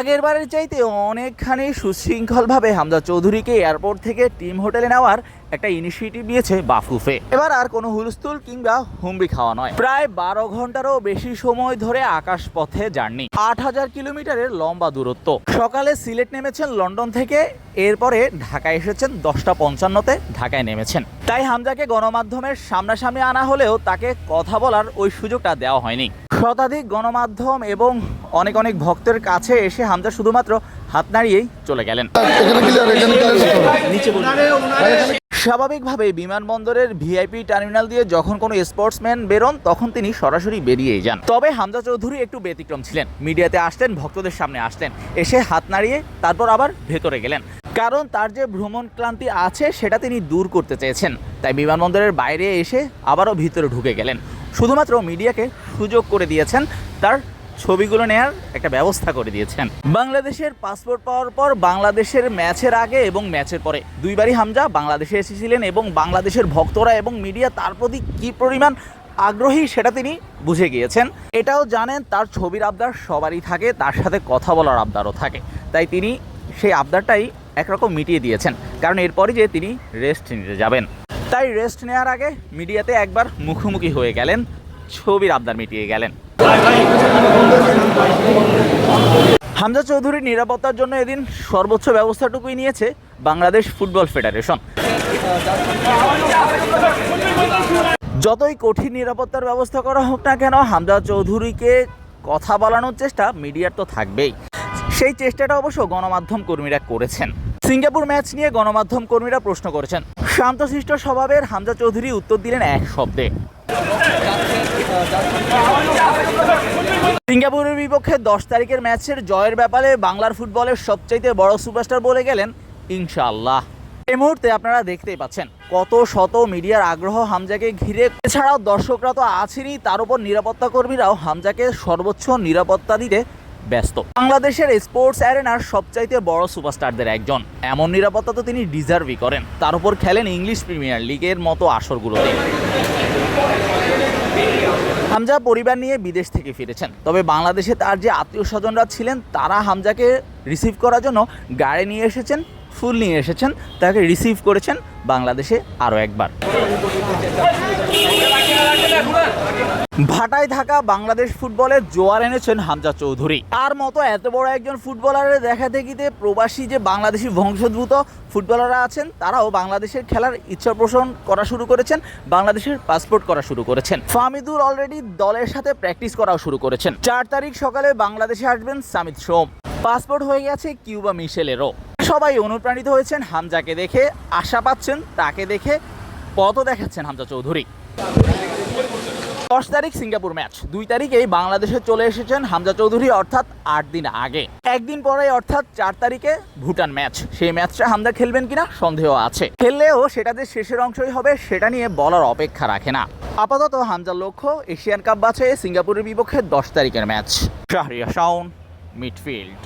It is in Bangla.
আগের বারের চাইতে অনেকখানি সুশৃঙ্খলভাবে হামজা চৌধুরীকে এয়ারপোর্ট থেকে টিম হোটেলে নেওয়ার একটা ইনিশিয়েটিভ নিয়েছে বাফুফে। এবার আর কোনো হুলস্থুল কিংবা হুমড়ি খাওয়া নয়। প্রায় বারো ঘন্টারও বেশি সময় ধরে আকাশ পথে জার্নি। আট হাজার কিলোমিটারের লম্বা দূরত্ব। সকালে সিলেট নেমেছেন লন্ডন থেকে, এরপরে ঢাকায় এসেছেন দশটা পঞ্চান্নতে ঢাকায় নেমেছেন। তাই হামজাকে গণমাধ্যমের সামনাসামনি আনা হলেও তাকে কথা বলার ওই সুযোগটা দেওয়া হয়নি। শতাধিক গণমাধ্যম এবং অনেক অনেক ভক্তের কাছে এসে হামজা শুধুমাত্র হাত নাড়িয়েই চলে গেলেন। স্বাভাবিকভাবে বিমানবন্দরের ভিআইপি টার্মিনাল দিয়ে যখন কোনো স্পোর্টসম্যান বেরোন, তখন তিনি সরাসরি বেরিয়েই যান। তবে হামজা চৌধুরী একটু ব্যতিক্রম ছিলেন। মিডিয়াতে আসতেন, ভক্তদের সামনে আসতেন, এসে হাত নাড়িয়ে তারপর আবার ভেতরে গেলেন। কারণ তার যে ভ্রমণ ক্লান্তি আছে, সেটা তিনি দূর করতে চেয়েছেন। তাই বিমানবন্দরের বাইরে এসে আবারও ভিতরে ঢুকে গেলেন। শুধুমাত্র মিডিয়াকে সুযোগ করে দিয়েছেন, তার ছবিগুলো নেয়ার একটা ব্যবস্থা করে দিয়েছেন। বাংলাদেশের পাসপোর্ট পাওয়ার পর বাংলাদেশের ম্যাচের আগে এবং ম্যাচের পরে। দুইবারই হামজা, বাংলাদেশে এসেছিলেন এবং বাংলাদেশের ভক্তরা এবং মিডিয়া তার প্রতি কী পরিমাণ আগ্রহী সেটা তিনি বুঝে গিয়েছেন। এটাও জানেন, তার ছবির আবদার সবারই থাকে, তার সাথে কথা বলার আবদারও থাকে। তাই তিনি সেই আবদারটাই একরকম মিটিয়ে দিয়েছেন। কারণ এরপরই যে তিনি রেস্ট নিতে যাবেন। তাই রেস্ট নেওয়ার আগে মিডিয়াতে একবার মুখোমুখি হয়ে গেলেন, ছবির আবদার মিটিয়ে গেলেন। হামজা চৌধুরীর নিরাপত্তার জন্য এদিন সর্বোচ্চ ব্যবস্থাটুকুই নিয়েছে বাংলাদেশ ফুটবল ফেডারেশন। যতই কঠিন নিরাপত্তার ব্যবস্থা করা হোক না কেন, হামজা চৌধুরীকে কথা বলানোর চেষ্টা মিডিয়ার তো থাকবেই। সেই চেষ্টাটা অবশ্য গণমাধ্যম কর্মীরা করেছেন। সিঙ্গাপুর ম্যাচ নিয়ে গণমাধ্যম কর্মীরা প্রশ্ন করেছেন শান্তশিষ্ট স্বভাবের হামজা চৌধুরী উত্তর দিলেন এক শব্দে। সিঙ্গাপুরের বিপক্ষে দশ তারিখের ম্যাচের জয়ের ব্যাপারে বাংলার ফুটবলের সবচাইতে বড় সুপারস্টার বলে গেলেন ইনশাআল্লাহ। এই মুহূর্তে আপনারা দেখতেই পাচ্ছেন কত শত মিডিয়ার আগ্রহ হামজাকে ঘিরে। এছাড়াও দর্শকরা তো আছেনই, তার উপর নিরাপত্তা কর্মীরাও হামজাকে সর্বোচ্চ নিরাপত্তা দিতে ব্যস্ত। বাংলাদেশের স্পোর্টস অ্যারেনার সবচাইতে বড় সুপারস্টারদের একজন। এমন নিরাপত্তা তো তিনি ডিজার্ভই করেন। তার উপর খেলেন ইংলিশ প্রিমিয়ার লিগের মতো আসরগুলোতে। হামজা পরিবার নিয়ে বিদেশ থেকে ফিরেছেন। তবে বাংলাদেশে তার যে আত্মীয় স্বজনরা ছিলেন, তারা হামজাকে রিসিভ করার জন্য গাড়ি নিয়ে এসেছেন, ফুল নিয়ে এসেছেন, তাকে রিসিভ করেছেন বাংলাদেশে আরও একবার। ভাটায় থাকা বাংলাদেশ ফুটবলের জোয়ার এনেছেন হামজা চৌধুরী। তার মতো এত বড় একজন ফুটবলারের দেখা দেখিতে প্রবাসী যে বাংলাদেশি বংশোদ্ভূত ফুটবলাররা আছেন, তারাও বাংলাদেশের খেলার ইচ্ছা পোষণ করা শুরু করেছেন, বাংলাদেশের পাসপোর্ট করা শুরু করেছেন। ফামিদুল অলরেডি দলের সাথে প্র্যাকটিস করাও শুরু করেছেন। চার তারিখ সকালে বাংলাদেশে আসবেন সামিত সোম। পাসপোর্ট হয়ে গেছে কিউবা মিশেলেরও। সবাই অনুপ্রাণিত হয়েছেন হামজাকে দেখে, আশা পাচ্ছেন তাকে দেখে পথ দেখাচ্ছেন হামজা চৌধুরী। দশ তারিখ সিঙ্গাপুর ম্যাচ। দুই তারিখেই বাংলাদেশে চলে এসেছেন হামজা চৌধুরী, অর্থাৎ আট দিন আগে। একদিন পরে অর্থাৎ চার তারিখে ভুটান ম্যাচ। সেই ম্যাচটা হামজা খেলবেন কিনা সন্দেহ আছে। খেললেও সেটা যে শেষের অংশই হবে, সেটা নিয়ে বলার অপেক্ষা রাখে না। আপাতত হামজার লক্ষ্য, এশিয়ান কাপ বাছে সিঙ্গাপুরের বিপক্ষে দশ তারিখের ম্যাচ। শাহরিয়া শাওন, মিডফিল্ড।